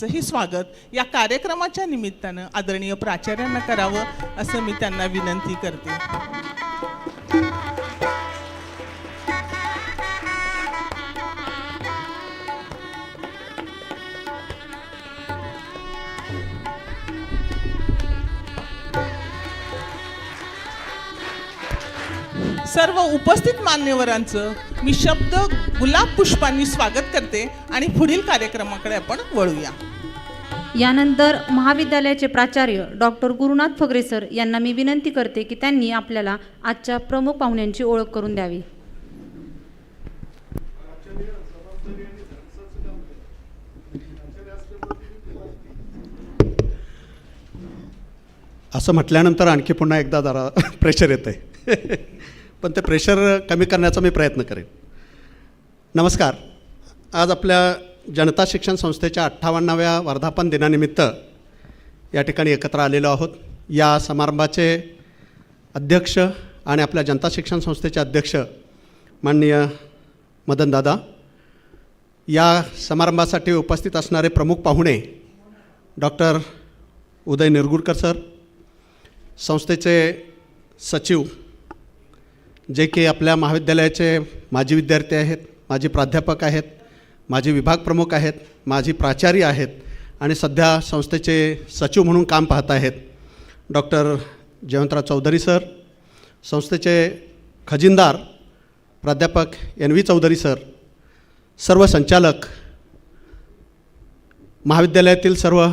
ही स्वागत. या कार्यक्रमाच्या निमित्तानं आदरणीय प्राचार्यांना करावं असं मी त्यांना विनंती करते. सर्व उपस्थित मान्यवरांचं मी शब्द गुलाब पुष्पांनी स्वागत करते आणि पुढील कार्यक्रमाकडे आपण वळूया. यानंतर महाविद्यालयाचे प्राचार्य डॉक्टर गुरुनाथ फगरे सर यांना मी विनंती करते की त्यांनी आपल्याला आजच्या प्रमुख पाहुण्यांची ओळख करून द्यावी. असं म्हटल्यानंतर आणखी पुन्हा एकदा जरा प्रेशर येतं आहे पण ते प्रेशर कमी करण्याचा मी प्रयत्न करेन. नमस्कार. आज आपल्या जनता शिक्षण संस्थेच्या अठ्ठावन्नाव्या वर्धापन दिनानिमित्त या ठिकाणी एकत्र आलेलो आहोत. या समारंभाचे अध्यक्ष आणि आपल्या जनता शिक्षण संस्थेचे अध्यक्ष माननीय मदनदादा या समारंभासाठी उपस्थित असणारे प्रमुख पाहुणे डॉक्टर उदय निरगुडकर सर संस्थेचे सचिव जे की आपल्या महाविद्यालयाचे माजी विद्यार्थी आहेत माजी प्राध्यापक आहेत माजी विभाग प्रमुख आहेत माजी प्राचार्य आहेत आणि सध्या संस्थेचे सचिव म्हणून काम पाहत आहेत. डॉक्टर जयवंतराव चौधरी सर संस्थेचे खजिनदार प्राध्यापक एन व्ही चौधरी सर सर्व संचालक महाविद्यालयातील सर्व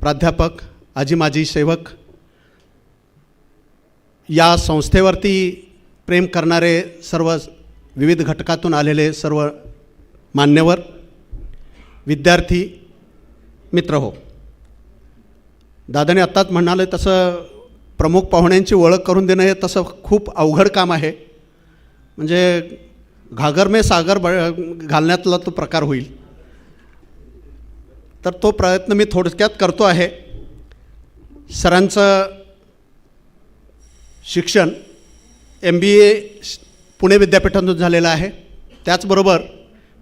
प्राध्यापक आजी माजी सेवक या संस्थेवरती प्रेम करणारे सर्व विविध घटकातून आलेले सर्व मान्यवर विद्यार्थी मित्र हो. दादाने आत्ताच म्हणाले तसं प्रमुख पाहुण्यांची ओळख करून देणं हे तसं खूप अवघड काम आहे. म्हणजे घागर मे सागर ब घालण्यातला तो प्रकार होईल. तर तो प्रयत्न मी थोडक्यात करतो आहे. सरांचं शिक्षण एम बी ए पुणे विद्यापीठातून झालेलं आहे. त्याचबरोबर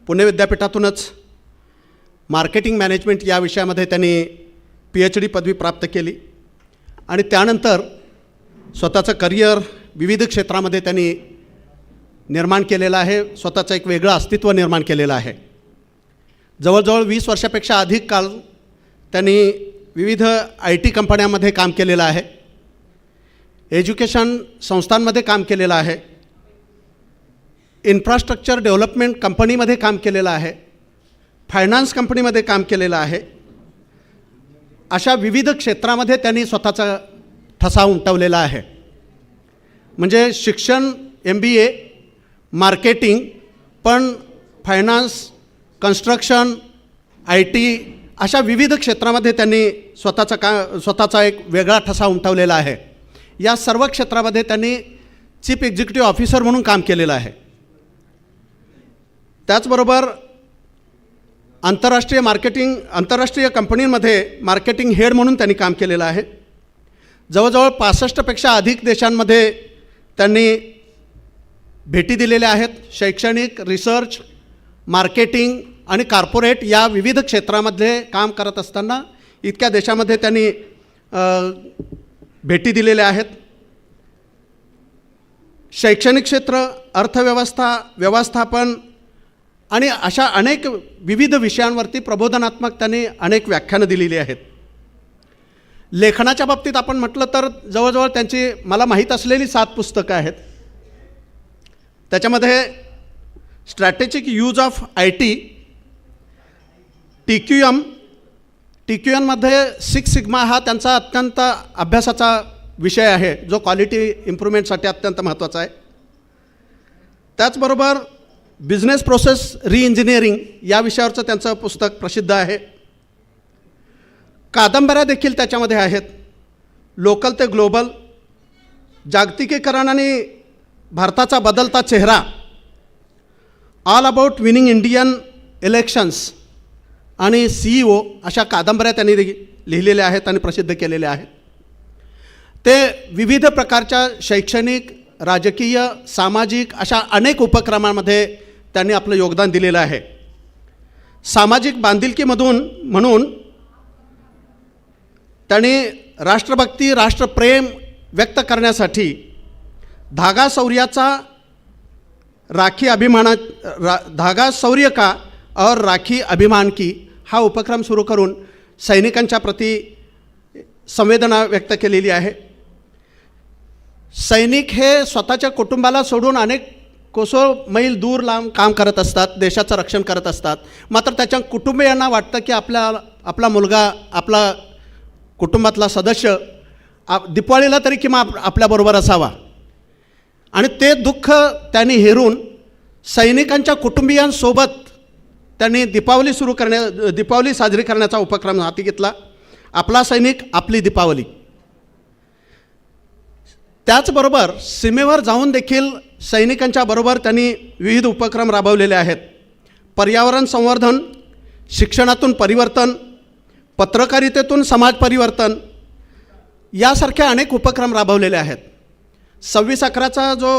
पुणे विद्यापीठातूनच मार्केटिंग मॅनेजमेंट या विषयामध्ये त्यांनी पी एच डी पदवी प्राप्त केली. आणि त्यानंतर स्वतःचं करिअर विविध क्षेत्रामध्ये त्यांनी निर्माण केलेलं आहे. स्वतःचं एक वेगळं अस्तित्व निर्माण केलेलं आहे. जवळजवळ वीस वर्षापेक्षा अधिक काळ त्यांनी विविध आय टी कंपन्यांमध्ये काम केलेलं आहे. एज्युकेशन संस्थांमध्ये काम केलेलं आहे. इन्फ्रास्ट्रक्चर डेव्हलपमेंट कंपनीमध्ये काम केलेलं आहे. फायनान्स कंपनीमध्ये काम केलेलं आहे. अशा विविध क्षेत्रामध्ये त्यांनी स्वतःचा ठसा उमटवलेला आहे. म्हणजे शिक्षण एम बी ए मार्केटिंग पण फायनान्स कन्स्ट्रक्शन आय टी अशा विविध क्षेत्रामध्ये त्यांनी स्वतःचा का स्वतःचा एक वेगळा ठसा उमटवलेला आहे. या सर्व क्षेत्रामध्ये त्यांनी चीफ एक्झिक्युटिव्ह ऑफिसर म्हणून काम केलेलं आहे. त्याचबरोबर आंतरराष्ट्रीय मार्केटिंग आंतरराष्ट्रीय कंपनींमध्ये मार्केटिंग हेड म्हणून त्यांनी काम केलेलं आहे. जवळजवळ पासष्टपेक्षा अधिक देशांमध्ये त्यांनी भेटी दिलेल्या आहेत. शैक्षणिक रिसर्च मार्केटिंग आणि कार्पोरेट या विविध क्षेत्रामध्ये काम करत असताना इतक्या देशामध्ये त्यांनी भेटी दिलेल्या आहेत. शैक्षणिक क्षेत्र अर्थव्यवस्था व्यवस्थापन आणि अशा अनेक विविध विषयांवरती प्रबोधनात्मक त्यांनी अनेक व्याख्यानं दिलेली आहेत. लेखनाच्या बाबतीत आपण म्हटलं तर जवळजवळ त्यांची मला माहीत असलेली सात पुस्तकं आहेत. त्याच्यामध्ये strategic use of I T T Q M T Q एनमध्ये six sigma हा त्यांचा अत्यंत अभ्यासाचा विषय आहे. जो क्वालिटी इम्प्रुव्हमेंटसाठी अत्यंत महत्त्वाचा आहे. त्याचबरोबर बिझनेस प्रोसेस रिइंजिनिअरिंग या विषयावरचं त्यांचं पुस्तक प्रसिद्ध आहे. कादंबऱ्या देखील त्याच्यामध्ये आहेत. लोकल ते ग्लोबल. जागतिकीकरण आणि भारताचा बदलता चेहरा. All about winning Indian elections आणि सी ई ओ अशा कादंबऱ्या त्यांनी लिहिलेल्या आहेत आणि प्रसिद्ध केलेल्या आहेत. ते विविध प्रकारच्या शैक्षणिक राजकीय सामाजिक अशा अनेक उपक्रमांमध्ये त्यांनी आपलं योगदान दिलेलं आहे. सामाजिक बांधिलकीमधून म्हणून त्यांनी राष्ट्रभक्ती राष्ट्रप्रेम व्यक्त करण्यासाठी धागा शौर्याचा राखी अभिमाना रा धागा शौर्य का और राखी अभिमान की हा उपक्रम सुरू करून सैनिकांच्या प्रती संवेदना व्यक्त केलेली आहे. सैनिक हे स्वतःच्या कुटुंबाला सोडून अनेक कोसो मैल दूर लांब काम करत असतात देशाचं रक्षण करत असतात. मात्र त्याच्या कुटुंबियांना वाटतं की आपल्या आपला मुलगा आपला कुटुंबातला सदस्य आप दिपाळीला तरी किंवा आप आपल्याबरोबर असावा. आणि ते दुःख त्यांनी हेरून सैनिकांच्या कुटुंबियांसोबत त्यांनी दीपावली सुरू करण्या दीपावली साजरी करण्याचा उपक्रम हाती घेतला. आपला सैनिक आपली दीपावली. त्याचबरोबर सीमेवर जाऊन देखील सैनिकांच्या बरोबर त्यांनी विविध उपक्रम राबवलेले आहेत. पर्यावरण संवर्धन शिक्षणातून परिवर्तन पत्रकारितेतून समाज परिवर्तन यासारख्या अनेक उपक्रम राबवलेले आहेत. सव्वीस अकराचा जो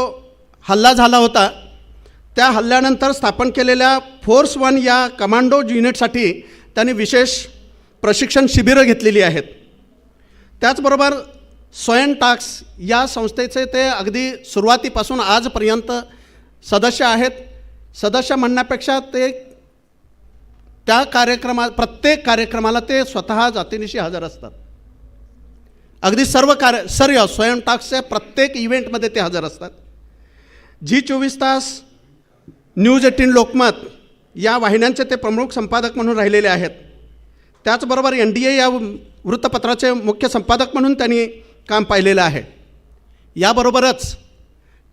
हल्ला झाला होता त्या हल्ल्यानंतर स्थापन केलेल्या फोर्स वन या कमांडो युनिटसाठी त्यांनी विशेष प्रशिक्षण शिबिरं घेतलेली आहेत. त्याचबरोबर स्वयं टाक्स या संस्थेचे ते अगदी सुरुवातीपासून आजपर्यंत सदस्य आहेत. सदस्य म्हणण्यापेक्षा ते त्या कार्यक्रमा प्रत्येक कार्यक्रमाला ते स्वतः जातीनिशी हजर असतात. अगदी सर्व कार्य सर्व स्वयं टाक्सच्या प्रत्येक इव्हेंटमध्ये ते हजर असतात. जी चोवीस तास न्यूज एटीन लोकमत या वाहिन्यांचे ते प्रमुख संपादक म्हणून राहिलेले आहेत. त्याचबरोबर एन डी ए या वृत्तपत्राचे मुख्य संपादक म्हणून त्यांनी काम पाहिलेलं आहे. याबरोबरच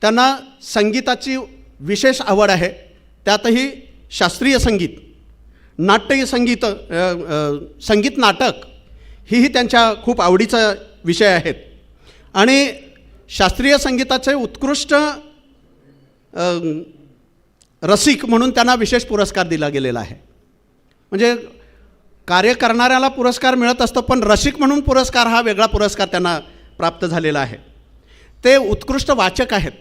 त्यांना संगीताची विशेष आवड आहे. त्यातही शास्त्रीय संगीत नाट्य संगीत संगीत नाटक हीही त्यांच्या खूप आवडीचा विषय आहेत. आणि शास्त्रीय संगीताचे उत्कृष्ट रसिक म्हणून त्यांना विशेष पुरस्कार दिला गेलेला आहे. म्हणजे कार्य करणाऱ्याला पुरस्कार मिळत असतो पण रसिक म्हणून पुरस्कार हा वेगळा पुरस्कार त्यांना प्राप्त झालेला आहे. ते उत्कृष्ट वाचक आहेत.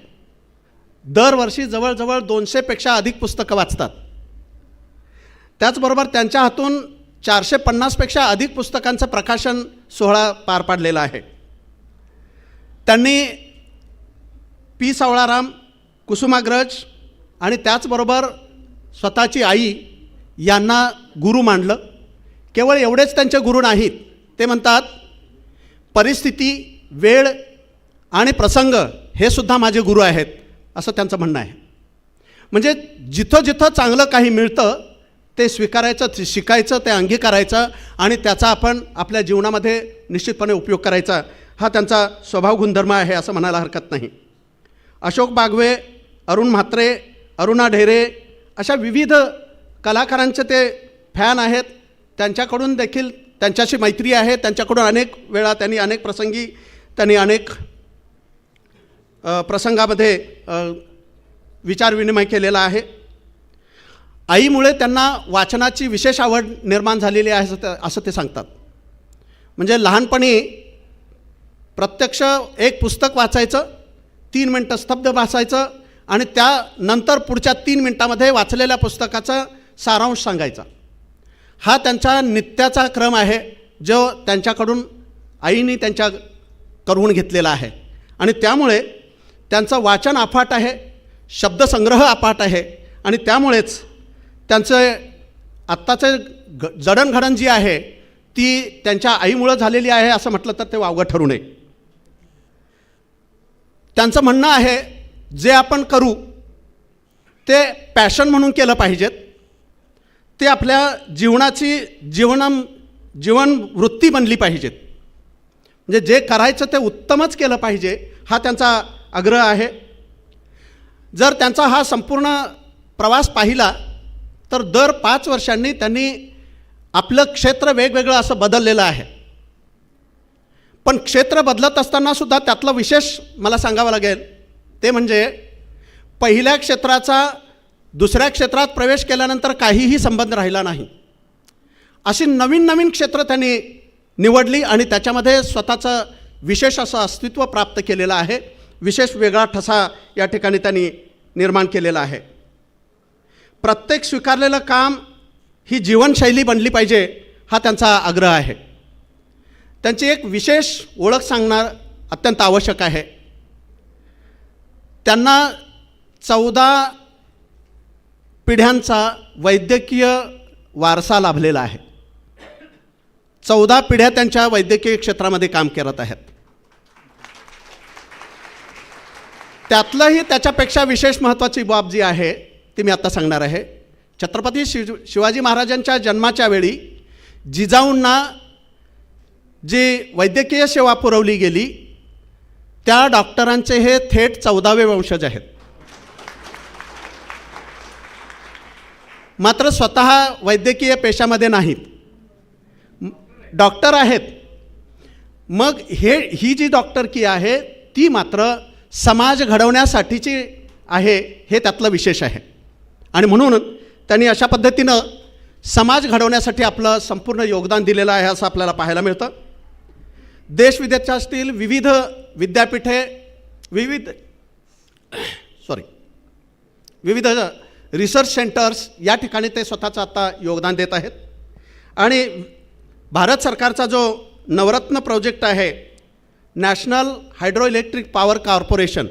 दरवर्षी जवळजवळ दोनशेपेक्षा अधिक पुस्तकं वाचतात. त्याचबरोबर त्यांच्या हातून चारशे पन्नासपेक्षा अधिक पुस्तकांचं प्रकाशन सोहळा पार पाडलेला आहे. त्यांनी पी सावळाराम कुसुमाग्रज आणि त्याचबरोबर स्वतःची आई यांना गुरु मानलं. केवळ एवढेच त्यांचे गुरु नाहीत. ते म्हणतात परिस्थिती वेळ आणि प्रसंग हे सुद्धा माझे गुरु आहेत असं त्यांचं म्हणणं आहे. म्हणजे जिथं जिथं चांगलं काही मिळतं ते स्वीकारायचं शिकायचं ते अंगीकारायचं आणि त्याचा आपण आपल्या जीवनामध्ये निश्चितपणे उपयोग करायचा हा त्यांचा स्वभाव गुणधर्म आहे असं म्हणायला हरकत नाही. अशोक बागवे अरुण म्हात्रे अरुणा ढेरे अशा विविध कलाकारांचे ते फॅन आहेत. त्यांच्याकडून देखील त्यांच्याशी मैत्री आहे. त्यांच्याकडून अनेक वेळा त्यांनी अनेक प्रसंगी त्यांनी अनेक प्रसंगामध्ये विचारविनिमय केलेला आहे. आईमुळे त्यांना वाचनाची विशेष आवड निर्माण झालेली आहे असं ते- असं ते सांगतात. म्हणजे लहानपणी प्रत्यक्ष एक पुस्तक वाचायचं तीन मिनटं स्तब्ध वाचायचं आणि त्यानंतर पुढच्या तीन मिनटामध्ये वाचलेल्या पुस्तकाचा सारांश सांगायचा. हा त्यांचा नित्याचा क्रम आहे जो त्यांच्याकडून आईने त्यांच्या करून घेतलेला आहे. आणि त्यामुळे त्यांचं वाचन अफाट आहे शब्दसंग्रह अफाट आहे आणि त्यामुळेच त्यांचं आत्ताचे ग जडणघडण जी आहे ती त्यांच्या आईमुळं झालेली आहे असं म्हटलं तर ते वावगं ठरू नये. त्यांचं म्हणणं आहे जे आपण करू ते पॅशन म्हणून केलं पाहिजेत. ते आपल्या जीवनाची जीवन जीवन वृत्ती बनली पाहिजेत. म्हणजे जे करायचं ते उत्तमच केलं पाहिजे हा त्यांचा आग्रह आहे. जर त्यांचा हा संपूर्ण प्रवास पाहिला तर दर पाच वर्षांनी त्यांनी आपलं क्षेत्र वेगवेगळं असं बदललेलं आहे. पण क्षेत्र बदलत असताना सुद्धा त्यातलं विशेष मला सांगावं लागेल ते म्हणजे पहिल्या क्षेत्राचा दुसऱ्या क्षेत्रात प्रवेश केल्यानंतर काहीही संबंध राहिला नाही. अशी नवीन नवीन क्षेत्र त्यांनी निवडली आणि त्याच्यामध्ये स्वतःचं विशेष असं अस्तित्व प्राप्त केलेलं आहे. विशेष वेगळा ठसा या ठिकाणी त्यांनी निर्माण केलेला आहे. प्रत्येक स्वीकारलेलं काम ही जीवनशैली बनली पाहिजे हा त्यांचा आग्रह आहे. त्यांची एक विशेष ओळख सांगणार अत्यंत आवश्यक आहे. त्यांना चौदा पिढ्यांचा वैद्यकीय वारसा लाभलेला आहे. चौदा पिढ्या त्यांच्या वैद्यकीय क्षेत्रामध्ये काम करत आहेत. त्यातलंही त्याच्यापेक्षा विशेष महत्त्वाची बाब जी आहे ती मी आत्ता सांगणार आहे. छत्रपती शिव शिवाजी महाराजांच्या जन्माच्या वेळी जिजाऊंना जी वैद्यकीय सेवा पुरवली गेली त्या डॉक्टरांचे हे थेट चौदावे वंशज आहेत. मात्र स्वतः वैद्यकीय पेशामध्ये नाहीत. डॉक्टर आहेत. मग हे ही जी डॉक्टरकी आहे ती मात्र समाज घडवण्यासाठीची आहे हे त्यातलं विशेष आहे. आणि म्हणून त्यांनी अशा पद्धतीनं समाज घडवण्यासाठी आपलं संपूर्ण योगदान दिलेलं आहे असं आपल्याला पाहायला मिळतं. देशविदेशच्या असतील विविध विद्यापीठे विविध सॉरी विविध रिसर्च सेंटर्स या ठिकाणी ते स्वतःचं आता योगदान देत आहेत. आणि भारत सरकारचा जो नवरत्न प्रोजेक्ट आहे National Hydro Electric Power Corporation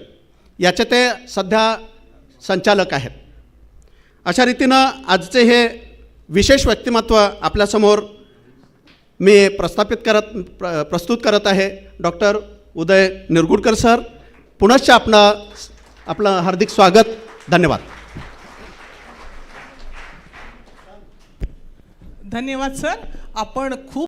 याचे ते सध्या संचालक आहेत. अशा रीतीनं आजचे हे विशेष व्यक्तिमत्व आपल्यासमोर मी प्रस्थापित करत प्र प्रस्तुत करत आहे. डॉक्टर उदय निरगुडकर सर पुनश्च आपणा आपलं हार्दिक स्वागत धन्यवाद. धन्यवाद सर. आपण खूप